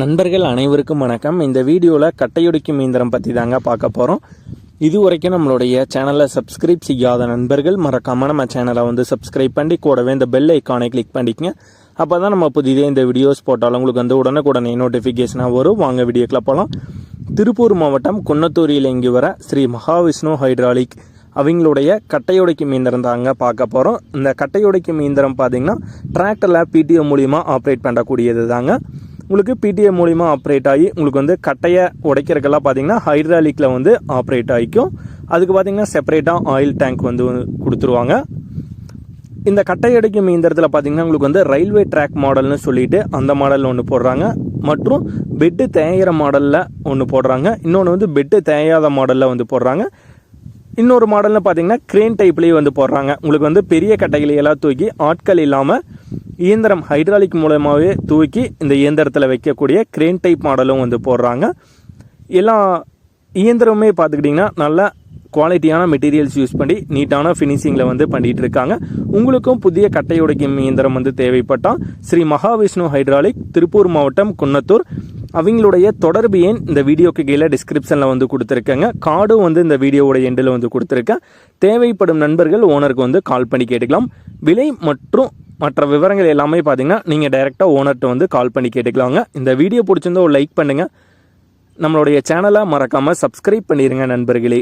நண்பர்கள் அனைவருக்கும் வணக்கம். இந்த வீடியோவில் கட்டையொடிக்கும் இயந்திரம் பற்றி தாங்க பார்க்க போகிறோம் இது வரைக்கும் நம்மளுடைய சேனலை சப்ஸ்கிரைப் செய்யாத நண்பர்கள் மறக்காமல் நம்ம சேனலை வந்து சப்ஸ்கிரைப் பண்ணி கூடவே இந்த பெல் ஐக்கானை கிளிக் பண்ணிக்கங்க. அப்போ தான் நம்ம புதிதே இந்த வீடியோஸ் போட்டாலும் உங்களுக்கு வந்து உடனுக்குடனே நோட்டிஃபிகேஷனாக வரும். வாங்க வீடியோக்கில் போகலாம் திருப்பூர் மாவட்டம் குன்னத்தூரியில் இங்கு வர ஸ்ரீ மகாவிஷ்ணு ஹைட்ராலிக் அவங்களுடைய கட்டையுடைக்கும் இயந்திரம் தாங்க பார்க்க போகிறோம் இந்த கட்டையுடைக்கும் இயந்திரம் பார்த்தீங்கன்னா டிராக்டரில் பிடிஓ மூலிமா ஆப்ரேட் பண்ணக்கூடியது தாங்க உங்களுக்கு பிடிஏ மூலிமா ஆப்ரேட் ஆகி உங்களுக்கு வந்து கட்டையை உடைக்கிறதுக்கெல்லாம் பார்த்தீங்கன்னா ஹைட்ராலிக்கில் வந்து ஆப்ரேட் ஆகிக்கும். அதுக்கு பார்த்தீங்கன்னா செப்பரேட்டாக ஆயில் டேங்க் வந்து கொடுத்துருவாங்க. இந்த கட்டை அடிக்கும் இயந்திரத்தில் பார்த்தீங்கன்னா உங்களுக்கு வந்து ரயில்வே ட்ராக் மாடல்னு சொல்லிட்டு அந்த மாடலில் ஒன்று போடுறாங்க. மற்றும் பெட்டு தேயிற மாடலில் ஒன்று போடுறாங்க. இன்னொன்று வந்து பெட்டு தேயாத மாடலில் வந்து போடுறாங்க. இன்னொரு மாடல்னு பார்த்தீங்கன்னா க்ரேன் டைப்லேயே வந்து போடுறாங்க. உங்களுக்கு வந்து பெரிய கட்டைகளை எல்லாம் தூக்கி ஆட்கள் இல்லாமல் இயந்திரம் ஹைட்ராலிக் மூலமாகவே தூக்கி இந்த இயந்திரத்தில் வைக்கக்கூடிய கிரேன் டைப் மாடலும் வந்து போடுறாங்க. எல்லா இயந்திரமுமே பார்த்துக்கிட்டிங்கன்னா நல்ல குவாலிட்டியான மெட்டீரியல்ஸ் யூஸ் பண்ணி நீட்டான ஃபினிஷிங்கில் வந்து பண்ணிகிட்டு இருக்காங்க. உங்களுக்கும் புதிய கட்டை உடைக்கும் இயந்திரம் வந்து தேவைப்பட்டால் ஸ்ரீ மகாவிஷ்ணு ஹைட்ராலிக் திருப்பூர் மாவட்டம் குன்னத்தூர். அவங்களுடைய தொடர்பு எண் இந்த வீடியோக்கு கீழே டிஸ்கிரிப்ஷனில் வந்து கொடுத்துருக்கேங்க. கார்டும் வந்து இந்த வீடியோவோட எண்டில் வந்து கொடுத்துருக்கேன். தேவைப்படும் நண்பர்கள் ஓனருக்கு வந்து கால் பண்ணி கேட்டுக்கலாம். விலை மற்றும் மற்ற விவரங்கள் எல்லாமே பார்த்தீங்கன்னா நீங்கள் டைரெக்டாக ஓனர்கிட்ட வந்து கால் பண்ணி கேட்டுக்கலாங்க. இந்த வீடியோ பிடிச்சிருந்தா ஒரு லைக் பண்ணுங்கள் நம்மளுடைய சேனலை மறக்காமல் சப்ஸ்கிரைப் பண்ணிடுங்க நண்பர்களே.